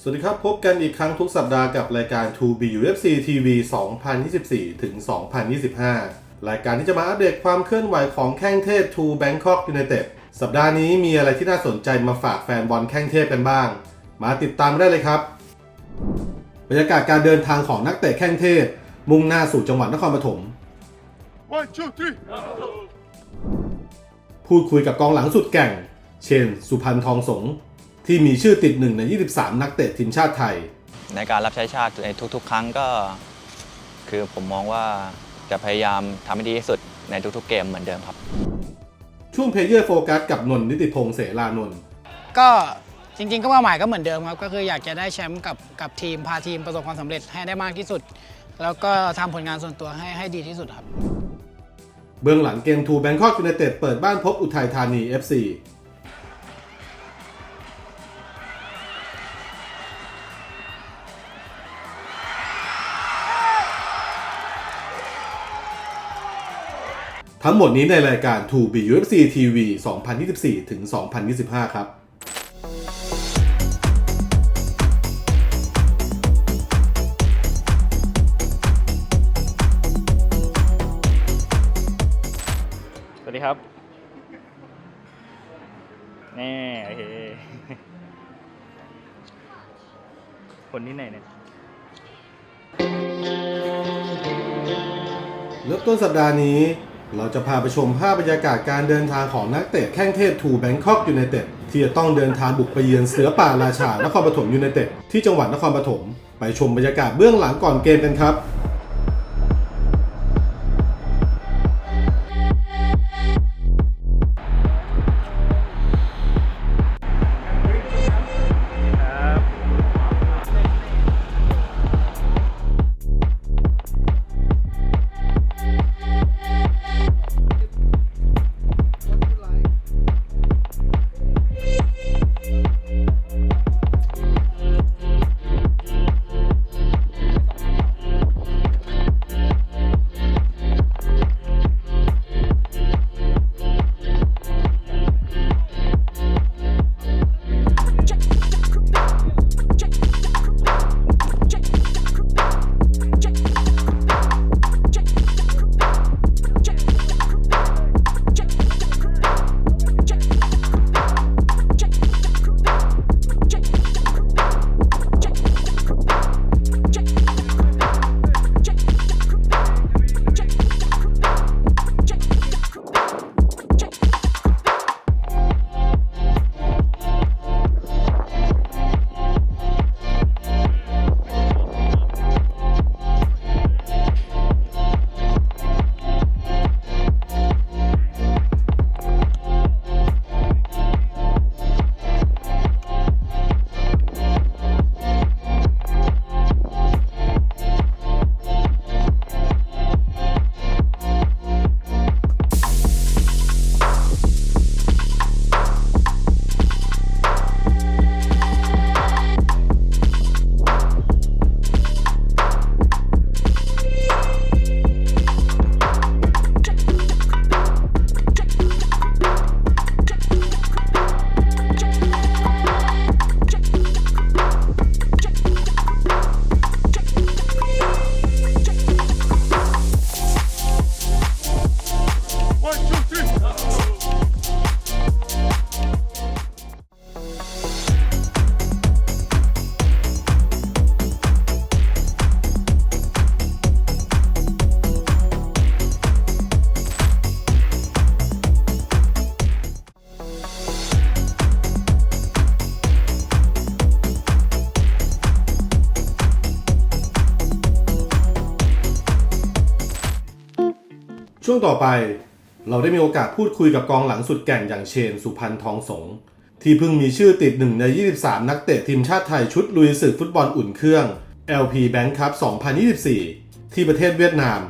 สวัสดีครับ พบกันอีกครั้งทุกสัปดาห์กับรายการ 2B UFC TV 2024 ถึง 2025 รายการที่จะมาอัปเดตความเคลื่อนไหวของแข้งเทพ2 Bangkok United สัปดาห์นี้มีอะไรที่น่าสนใจมาฝากแฟนบอลแข้งเทพกันบ้าง มาติดตามได้เลยครับบรรยากาศการเดินทางของนักเตะแข้งเทพ มุ่งหน้าสู่จังหวัดนครปฐม One, two, three. พูดคุยกับกองหลังสุดแกร่ง เช่นสุพันธ์ทองสงฆ์ ที่มีชื่อติดหนึ่งใน 23 นักเตะทีมชาติไทย ในการรับใช้ชาติในทุก ๆ ครั้งก็ คือผมมองว่าจะพยายามทำให้ดีที่สุดในทุกๆ เกมเหมือนเดิมครับ ช่วงเพเยอร์โฟกัสกับนนท์นิติพงษ์เสรานนท์ก็จริงๆ ก็เป้าหมายก็เหมือนเดิมครับ ก็คืออยากจะได้แชมป์กับกับทีมพาทีมประสบความสำเร็จให้ได้มากที่สุด แล้วก็ทำผลงานส่วนตัวให้ให้ดีที่สุดครับ เบื้องหลังเกมทูแบงคอกยู n นเต็ดเปิดบ้านพบอุทัยธานี FC ทั้งหมดนี้ในรายการ 2B UFC TV 2024 ถึง 2025 ครับสวัสดีครับนี่โอเคคนที่ไหนเนี่ยเริ่มต้นสัปดาห์นี้ เราจะพาไปชมภาพบรรยากาศการเดินทางของนักเตะแข้งเทพทูแบงคอกยูไนเต็ดที่จะต้องเดินทางบุกไปเยือนเสือป่าราชานครปฐมยูไนเต็ดที่จังหวัดนครปฐมไปชมบรรยากาศเบื้องหลังก่อนเกมกันครับ วงต่อไป เราได้มีโอกาสพูดคุยกับกองหลังสุดแก่งอย่างเชน สุพันธ์ทองสง ที่เพิ่งมีชื่อติดหนึ่งใน 23 นักเตะทีมชาติไทยชุดลุยศึกฟุตบอลอุ่นเครื่อง LP Bank Cup 2024 ที่ประเทศเวียดนาม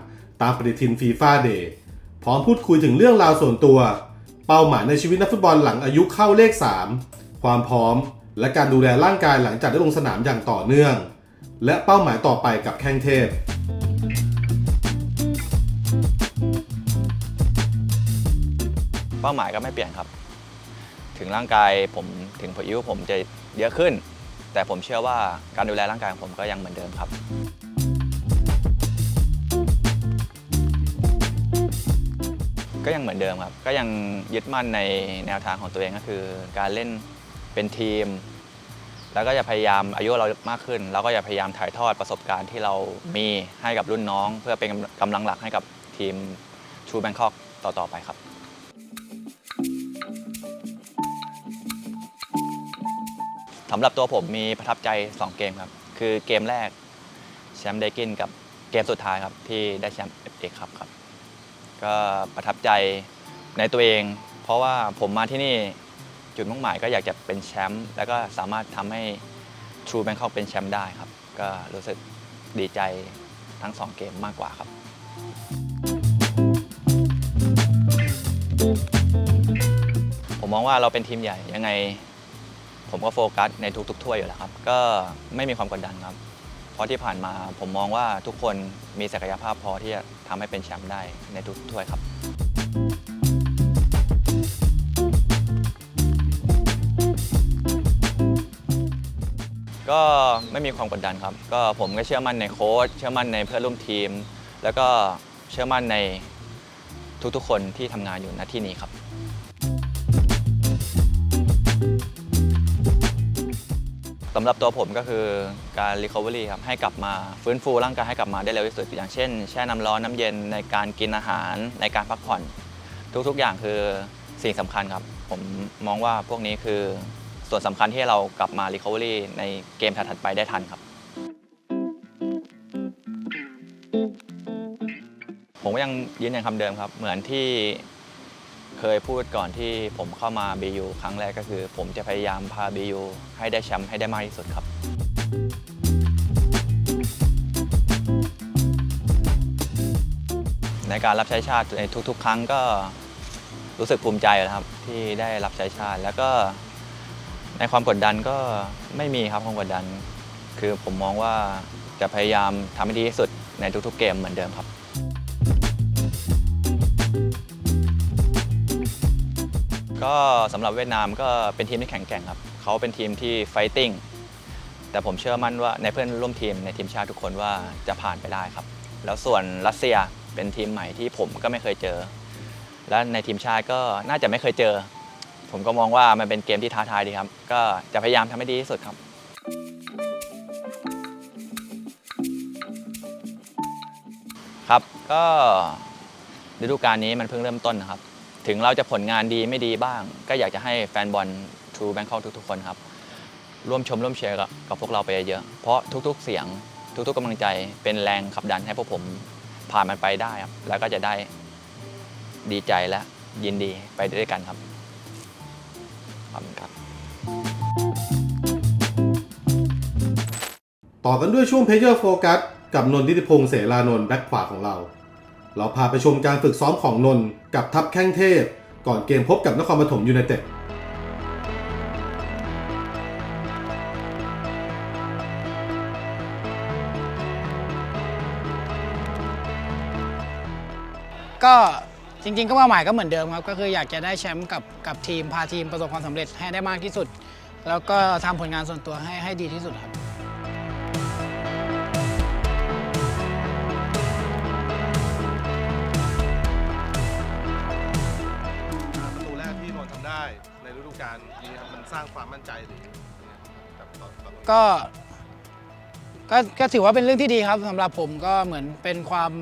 ตามปฏิทินฟีฟ่าเดย์พร้อมพูดคุยถึงเรื่องราวส่วนตัว เป้าหมายในชีวิตนักฟุตบอลหลังอายุเข้าเลข 3 ความพร้อม และการดูแลร่างกายหลังจากได้ลงสนามอย่างต่อเนื่อง และเป้าหมายต่อไปกับแข้งเทพ เป้าหมายก็ไม่เปลี่ยนครับ ถึงร่างกายผมถึงผิวผมจะเยอะขึ้น แต่ผมเชื่อว่าการดูแลร่างกายของผมก็ยังเหมือนเดิมครับก็ยังเหมือนเดิมครับ ก็ยังยึดมั่นในแนวทางของตัวเองก็คือ การเล่นเป็นทีม แล้วก็จะพยายามอายุเรามากขึ้น เราก็จะพยายามถ่ายทอดประสบการณ์ที่เรามีให้กับรุ่นน้อง เพื่อเป็นกำลังหลักให้กับทีมชูแบงคอกต่อๆไปครับ สำหรับตัวผมมีประทับใจ 2 เกมครับ คือเกมแรกแชมป์ไดกินกับเกมสุดท้ายครับ ที่ได้แชมป์เอฟเอครับครับ ก็ประทับใจในตัวเอง เพราะว่าผมมาที่นี่จุดมุ่งหมายก็อยากจะเป็นแชมป์แล้วก็สามารถทำให้ True Bangkok เป็นแชมป์ได้ครับ ก็รู้สึกดีใจทั้ง 2 เกมมากกว่าครับผมมองว่าเราเป็นทีมใหญ่ยังไง ผมก็โฟกัสในทุกๆถ้วยอยู่แล้วครับ ก็ไม่มีความกดดันครับ เพราะที่ผ่านมาผมมองว่าทุกคนมีศักยภาพพอที่จะทำให้เป็นแชมป์ได้ในทุกถ้วยครับ ก็ไม่มีความกดดันครับ ก็ผมก็เชื่อมั่นในโค้ชเชื่อมั่นในเพื่อนร่วมทีม แล้วก็เชื่อมั่นในทุกๆคนที่ทำงานอยู่ณที่นี้ครับำหรับตัวผมก็คือการ recovery ครับให้กลับมาฟื้นฟูร่างกายให้กลับมาได้เร็วที่สุดอย่างเช่น แช่น้ำร้อนน้ำเย็นในการกินอาหารในการพักผ่อน ทุกๆอย่างคือสิ่งสำคัญครับ ผมมองว่าพวกนี้คือส่วนสำคัญที่เรากลับมา recovery ในเกมถัดๆไปได้ทันครับ ผมก็ยังยืนยันคำเดิมครับ เหมือนที่ เคยพูดก่อนที่ผมเข้ามา BU ครั้งแรกก็คือ ผมจะพยายามพา BU ให้ได้แชมป์ให้ได้มากที่สุดครับ ในการรับใช้ชาติในทุก ๆ ครั้งก็รู้สึกภูมิใจนะครับที่ได้รับใช้ชาติแล้วก็ในความกดดันก็ไม่มีครับความกดดัน คือผมมองว่าจะพยายามทำให้ดีที่สุดในทุกๆเกมเหมือนเดิมครับ ก็สำหรับเวียดนามก็เป็นทีมที่แข็งแกร่งครับ เขาเป็นทีมที่ไฟติ้ง แต่ผมเชื่อมั่นว่าในเพื่อนร่วมทีมในทีมชาติทุกคนว่าจะผ่านไปได้ครับ แล้วส่วนรัสเซียเป็นทีมใหม่ที่ผมก็ไม่เคยเจอ และในทีมชาติก็น่าจะไม่เคยเจอ ผมก็มองว่ามันเป็นเกมที่ท้าทายดีครับ ก็จะพยายามทำให้ดีที่สุดครับครับก็ฤดูกาลนี้มันเพิ่งเริ่มต้นนะครับ ถึงเราจะผลงานดีไม่ดีบ้าง ก็อยากจะให้แฟนบอล True Bangkok ทุกๆคนครับ ร่วมชมร่วมเชียร์กับพวกเราไปเยอะๆเพราะทุกๆเสียงทุกๆกำลังใจเป็นแรงขับดันให้พวกผมผ่านมันไปได้ครับ แล้วก็จะได้ดีใจและยินดีไปด้วยกันครับขอบคุณครับ ต่อกันด้วยช่วงเพเยอร์โฟกัสกับนนทิติพงษ์เสรานนท์แบ็คขวาของเรา เราพาไปชมการฝึกซ้อมของนนท์กับทัพแข้งเทพ ก่อนเกมพบกับนครปฐมยูไนเต็ดก็จริงๆ ก็เป้าหมายก็เหมือนเดิมครับ ก็คืออยากจะได้แชมป์กับกับทีมพาทีมประสบความสำเร็จให้ได้มากที่สุด แล้วก็ทำผลงานส่วนตัวให้ให้ดีที่สุดครับ ร้างความมั่นใจหรือกับต่อต่อก็ก็ก็ถือว่าเป็นเรื่องที่ดีครับสำหรับผมก็เหมือนเป็นความ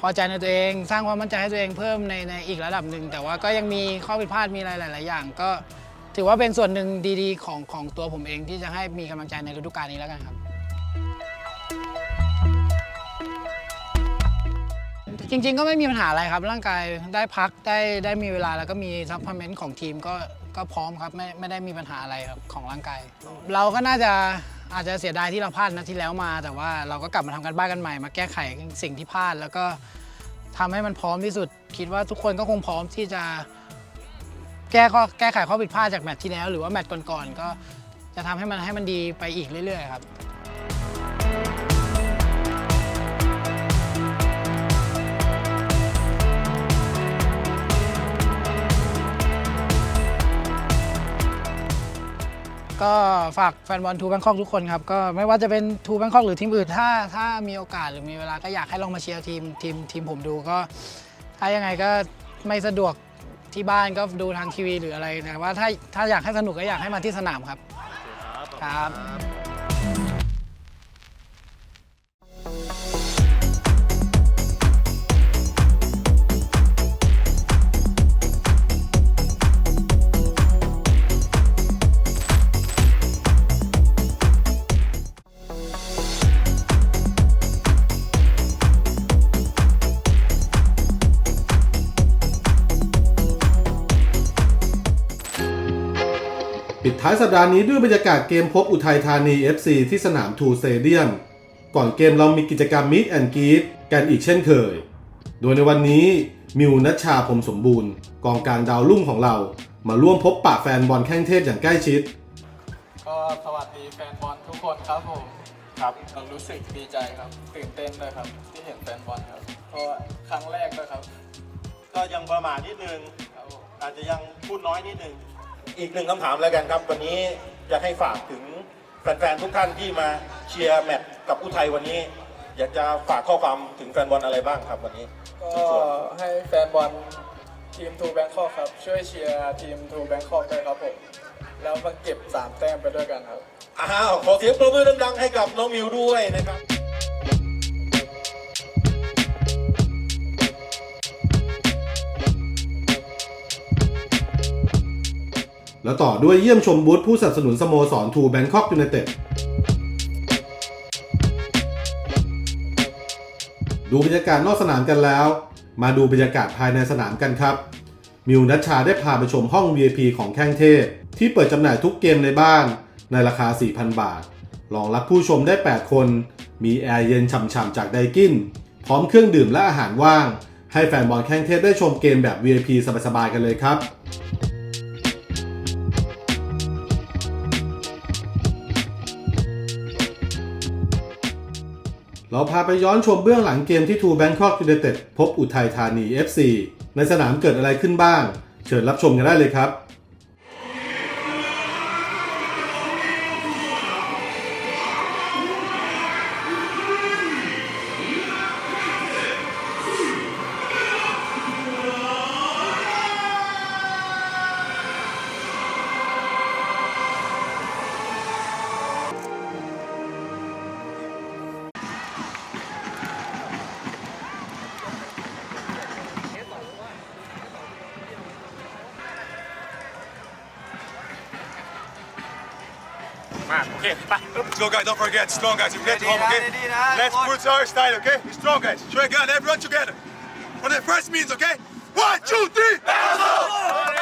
พอใจในตัวเอง สร้างความมั่นใจให้ตัวเองเพิ่มในในอีกระดับหนึ่งแต่ว่าก็ยังมีข้อผิดพลาดมีอะไรหลาย ๆ อย่าง ก็ถือว่าเป็นส่วนหนึ่งดีๆ ของของตัวผมเองที่จะให้มีกำลังใจในฤดูกาลนี้แล้วกันครับ จริง ๆ ก็ไม่มีปัญหาอะไรครับร่างกายได้พักได้ได้มีเวลาแล้วก็มีซัพพลเมนต์ของทีมก็ ก็พร้อมครับไม่ไม่ได้มีปัญหาอะไรครับของร่างกาย เราก็น่าจะอาจจะเสียดายที่เราพลาดนัดที่แล้วมา แต่ว่าเราก็กลับมาทำกันบ้านกันใหม่มาแก้ไขสิ่งที่พลาด แล้วก็ทำให้มันพร้อมที่สุด คิดว่าทุกคนก็คงพร้อมที่จะ แก้ข้อแก้ไขข้อผิดพลาดจากแมตช์ที่แล้ว หรือว่าแมตช์ก่อนๆก็จะทำให้มันให้มันดีไปอีกเรื่อยๆครับ ฝากแฟนบอลทูแบงคอกทุกคนครับ ก็ไม่ว่าจะเป็นทูแบงคอกหรือทีมอื่น ถ้าถ้ามีโอกาสหรือมีเวลาก็อยากให้ลองมาเชียร์ทีมทีมทีมผมดูก็ ถ้ายังไงก็ไม่สะดวกที่บ้านก็ดูทางทีวีหรืออะไรแต่ว่าถ้าถ้าอยากให้สนุกก็อยากให้มาที่สนามครับ ครับ ท้ายสัปดาห์นี้ด้วยบรรยากาศเกมพบอุทัยธานี FC ที่สนามทูสเตเดียม ก่อนเกมเรามีกิจกรรมมิ t แอนกี t กันอีกเช่นเคย โดยในวันนี้มิวนัชชาพรหมสมบูรณ์ กองกลางดาวรุ่งของเรา มาร่วมพบปะแฟนบอลแข้งเทพอย่างใกล้ชิด ก็สวัสดีแฟนบอลทุกคนครับผมครับเรารู้สึกดีใจครับ ตื่นเต้นด้วยครับ ที่เห็นแฟนบอลครับเพราะว่าครั้งแรกด้วยครับ ก็ยังประมาทนิดนึงครับผมอาจจะยังพูดน้อยนิดนึง อีกหนึ่งคำถามแล้วกันครับ วันนี้อยากให้ฝากถึงแฟนๆทุกท่านที่มาเชียร์แมตช์กับอุทัยวันนี้ อยากจะฝากข้อความถึงแฟนบอลอะไรบ้างครับวันนี้ก็ให้แฟนบอลทีมทูแบงคอกครับ ช่วยเชียร์ทีมทูแบงคอกด้วยครับผม แล้วมาเก็บ 3 แต้มไปด้วยกันครับ อ้าว ขอเสียงปรบมือดังๆให้กับน้องมิวด้วยนะครับ แล้วต่อด้วยเยี่ยมชมบูธผู้สนับสนุนสโมสรทูแบงคอกยูไนเต็ดดูบรรยากาศนอกสนามกันแล้ว มาดูบรรยากาศภายในสนามกันครับ มิวนัชชาได้พาไปชมห้อง VIP ของแข้งเทพ ที่เปิดจำหน่ายทุกเกมในบ้าน ในราคา 4,000 บาทรองรับผู้ชมได้ 8 คน มีแอร์เย็นฉ่ำๆจากไดกิน พร้อมเครื่องดื่มและอาหารว่าง ให้แฟนบอลแข้งเทพได้ชมเกมแบบ VIP สบายๆกันเลยครับ เราพาไปย้อนชมเบื้องหลังเกมที่ทูแบงคอกยูไนเต็ดพบอุทัยธานี FC ในสนามเกิดอะไรขึ้นบ้าง เชิญรับชมกันได้เลยครับ guys. Don't forget, strong guys. If you get home, okay? Let's put our style, okay? Strong guys. Show again, everyone together. For the first means, okay? One, two, three. ห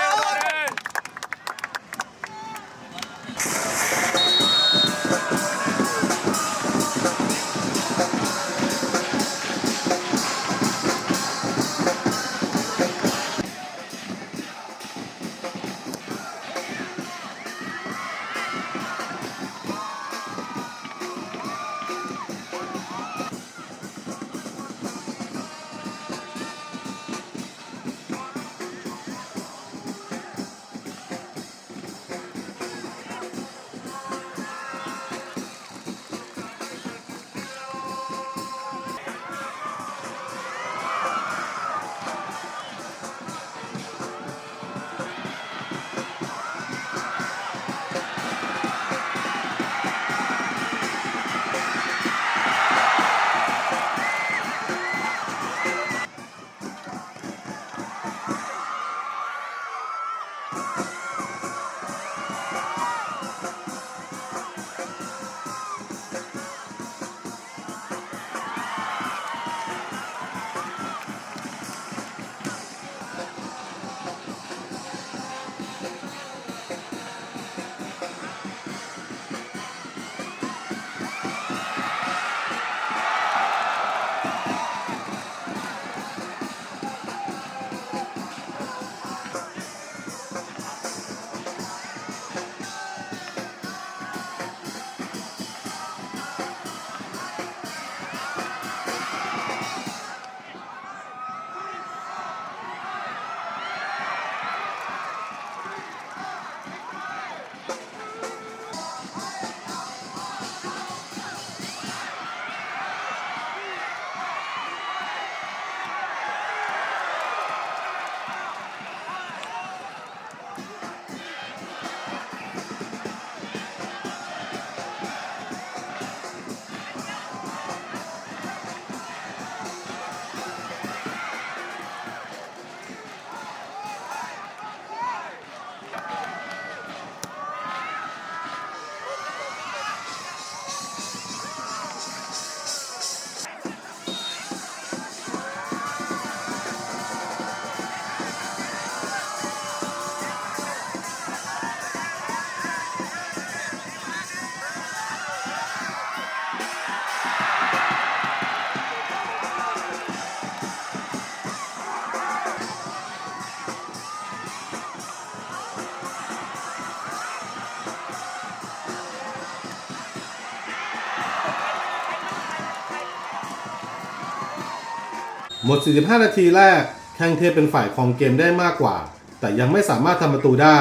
ด 45 นาทีแรก แข้งเทพเป็นฝ่ายครองเกมได้มากกว่า แต่ยังไม่สามารถทำประตูได้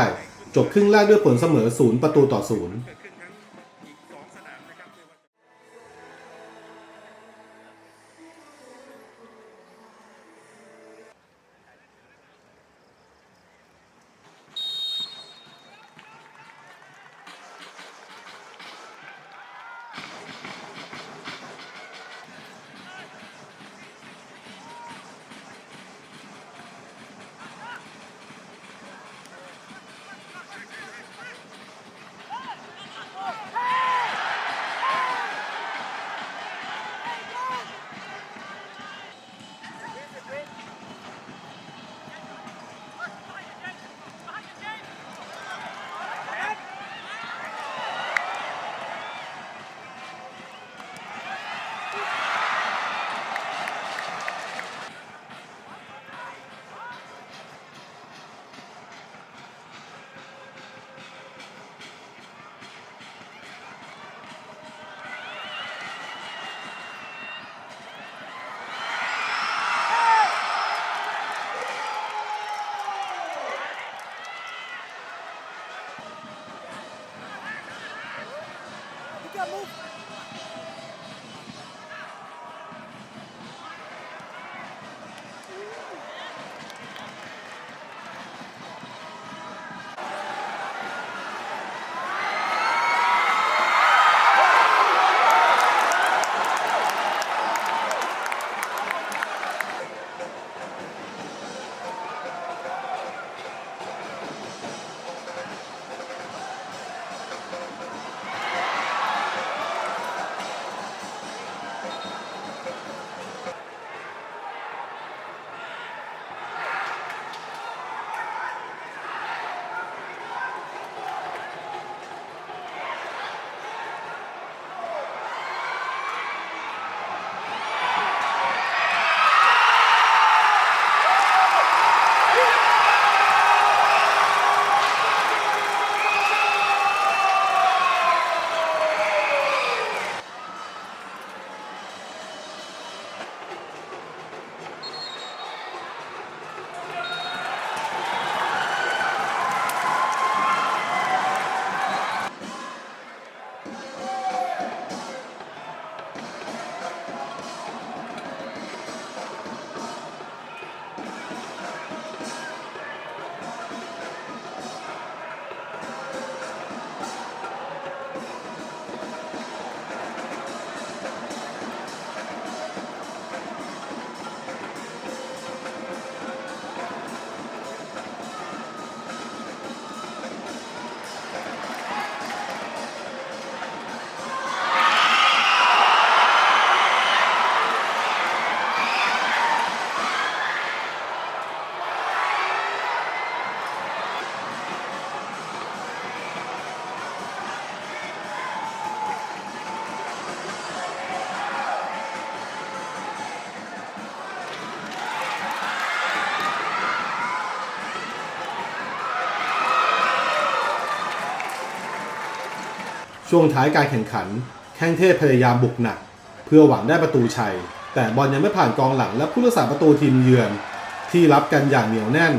จบครึ่งแรกด้วยผลเสมอ 0 ประตูต่อ 0 ช่วงท้ายการแข่งขัน แข้งเทพพยายามบุกหนัก เพื่อหวังได้ประตูชัย แต่บอลยังไม่ผ่านกองหลังและผู้รักษาประตูทีมเยือน ที่รับกันอย่างเหนียวแน่น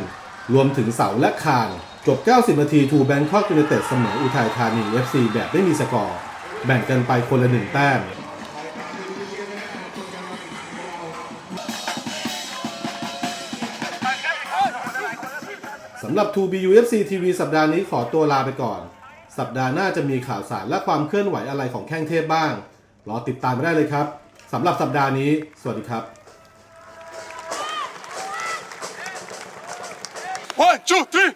รวมถึงเสาและคานจบ 90 นาทีทูแบงคอกยูไนเต็ดเสมออุทัยธานี FC แบบไม่มีสกอร์ แบ่งกันไปคนละหนึ่งแต้มสำหรับ 2BUFC TV สัปดาห์นี้ขอตัวลาไปก่อน สัปดาห์หน้าจะมีข่าวสารและความเคลื่อนไหวอะไรของแข้งเทพบ้าง รอติดตามได้เลยครับสำหรับสัปดาห์นี้ สวัสดีครับ One, two, three.